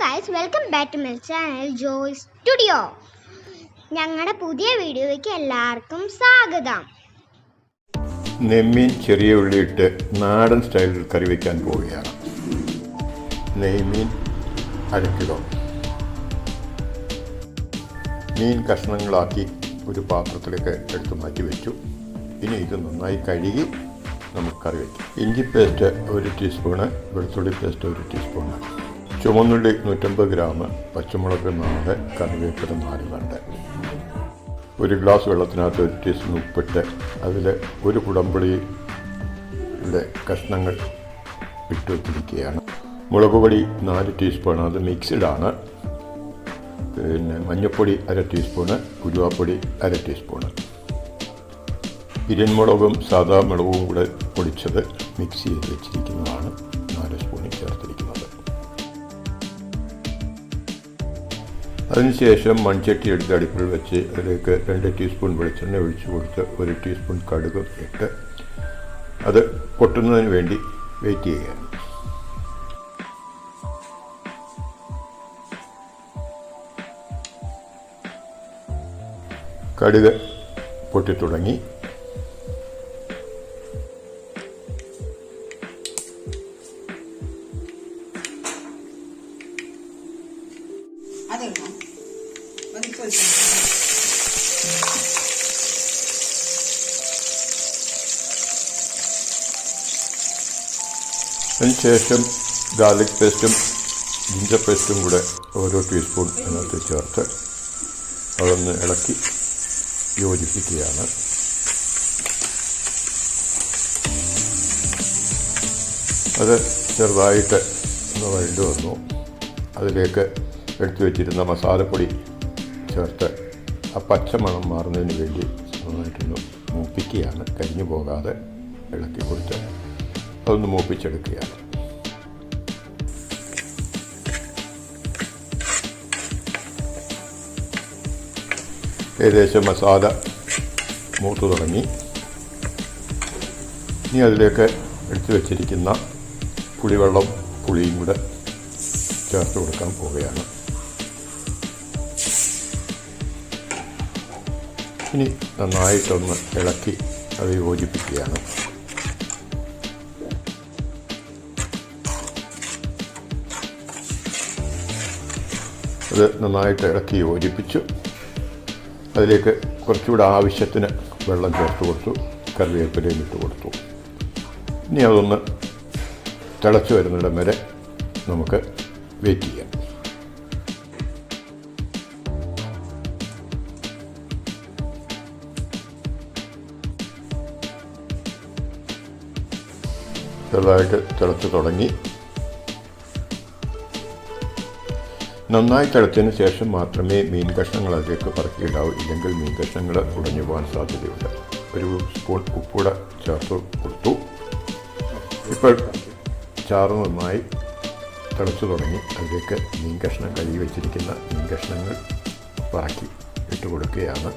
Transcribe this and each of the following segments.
Guys welcome back to my channel joy studio ഞങ്ങളുടെ പുതിയ വീഡിയോയ്ക്ക് എല്ലാവർക്കും സ്വാഗതം. നെമ്മീൻ ചെറിയ ഉള്ളിയിട്ട് നാടൻ സ്റ്റൈലിൽ കറി വയ്ക്കാൻ പോവുകയാണ്. നെയ്മീൻ അര കിലോ മീൻ കഷ്ണങ്ങളാക്കി ഒരു പാത്രത്തിലേക്ക് എടുത്ത് മാറ്റി വെച്ചു. ഇനി ഇത് നന്നായി കഴുകി നമുക്ക് കറി വയ്ക്കാം ഇഞ്ചി പേസ്റ്റ് ഒരു ടീസ്പൂണ് വെളുത്തുള്ളി പേസ്റ്റ് ഒരു ടീസ്പൂണ് ചുവന്നുള്ളി നൂറ്റമ്പത് ഗ്രാം പച്ചമുളക് നാല് കറിവേപ്പില നാല് വേണ്ട? ഒരു ഗ്ലാസ് വെള്ളത്തിനകത്ത് ഒരു ടീസ്പൂൺ ഉപ്പിട്ട് അതിൽ ഒരു കുടമ്പുളിയുടെ കഷ്ണങ്ങൾ ഇട്ട് വെച്ചിരിക്കുകയാണ് മുളക് പൊടി നാല് ടീസ്പൂൺ അത് മിക്സ്ഡാണ്. പിന്നെ മഞ്ഞൾപ്പൊടി അര ടീസ്പൂണ് കുരുവാപ്പൊടി അര ടീസ്പൂണ് ഇരുന്മുളകും സാധാ മുളകും കൂടെ പൊടിച്ചത് മിക്സ് ചെയ്ത് വെച്ചിരിക്കുന്നതാണ്. അതിനുശേഷം മൺചട്ടി എടുത്ത് അടുപ്പിൽ വെച്ച് അതിലേക്ക് രണ്ട് ടീസ്പൂൺ വെളിച്ചെണ്ണ ഒഴിച്ചു കൊടുത്ത് ഒരു ടീസ്പൂൺ കടുകും ഇട്ട് അത് പൊട്ടുന്നതിന് വേണ്ടി വെയിറ്റ് ചെയ്യുക. കടുക് പൊട്ടിത്തുടങ്ങി. അതിനുശേഷം ഗാർലിക് പേസ്റ്റും ജിഞ്ചർ പേസ്റ്റും കൂടെ ഓരോ ടീസ്പൂൺ അതിനകത്ത് ചേർത്ത് അതൊന്ന് ഇളക്കി യോജിപ്പിക്കുകയാണ്. അത് ചെറുതായിട്ട് ഒന്ന് വഴണ്ടു വന്നു. അതിലേക്ക് എടുത്തു വെച്ചിരുന്ന മസാലപ്പൊടി ചേർത്ത് ആ പച്ചമണം മാറുന്നതിന് വേണ്ടി നന്നായിട്ടൊന്ന് മൂപ്പിക്കുകയാണ്. കരിഞ്ഞു പോകാതെ ഇളക്കി കൊടുത്ത് അതൊന്ന് മൂപ്പിച്ചെടുക്കുകയാണ് ഏകദേശം മസാല മൂത്തു തുടങ്ങി. ഇനി അതിലേക്ക് എടുത്തു വച്ചിരിക്കുന്ന പുളിവെള്ളം പുളിയും കൂടെ ചേർത്ത് കൊടുക്കാൻ പോവുകയാണ്. ഇനി നന്നായിട്ടൊന്ന് ഇളക്കി അത് യോജിപ്പിക്കുകയാണ്. അത് നന്നായിട്ട് ഇളക്കി യോജിപ്പിച്ചു. അതിലേക്ക് കുറച്ചുകൂടെ ആവശ്യത്തിന് വെള്ളം ചേർത്ത് കൊടുത്തു. കറിവേപ്പിലയും ഇട്ട് കൊടുത്തു. ഇനി അതൊന്ന് തിളച്ച് വരുന്നിടം വരെ നമുക്ക് വെയിറ്റ് ചെയ്യാം. ചെറുതായിട്ട് തിളച്ച് തുടങ്ങി. നന്നായി തിളച്ചതിന് ശേഷം മാത്രമേ മീൻ കഷ്ണങ്ങൾ അതിലേക്ക് പറക്കിയിടാവൂ. ഇല്ലെങ്കിൽ മീൻ കഷ്ണങ്ങൾ ഉടഞ്ഞു പോകാൻ സാധ്യതയുണ്ട്. ഒരു സ്പൂൺ ഉപ്പൂടെ ചേർത്ത് കൊടുത്തു. ഇപ്പോൾ ചാറ് നന്നായി തിളച്ചു തുടങ്ങി. അതിലേക്ക് മീൻ കഷ്ണം കഴുകി വെച്ചിരിക്കുന്ന മീൻ കഷ്ണങ്ങൾ പറക്കി ഇട്ട് കൊടുക്കുകയാണ്.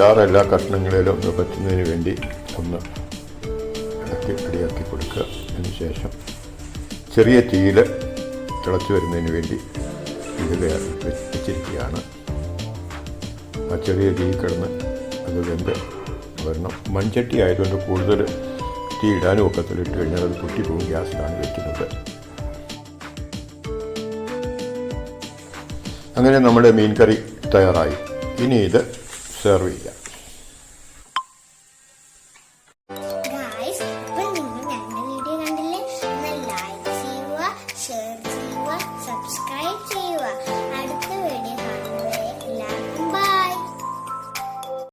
ചാറ് എല്ലാ കഷ്ണങ്ങളിലും ഒന്ന് പറ്റുന്നതിന് വേണ്ടി ഒന്ന് ഇളക്കി റെഡിയാക്കി കൊടുക്കുക. അതിന് ശേഷം ചെറിയ തീയിൽ തിളച്ച് വരുന്നതിന് വേണ്ടി വെച്ചിരിക്കുകയാണ്. ആ ചെറിയ തീ കിടന്ന് അത് വെന്ത് വരണം. മൺചട്ടി ആയതുകൊണ്ട് കൂടുതൽ തീ ഇടാനും ഒക്കത്തിൽ ഇട്ട് കഴിഞ്ഞാൽ അത് പൊട്ടിപ്പോകും ഗ്യാസിലാണ് വെക്കുന്നത്. അങ്ങനെ നമ്മുടെ മീൻ കറി തയ്യാറായി. ഇനി ഇത് സെർവ് ചെയ്യാം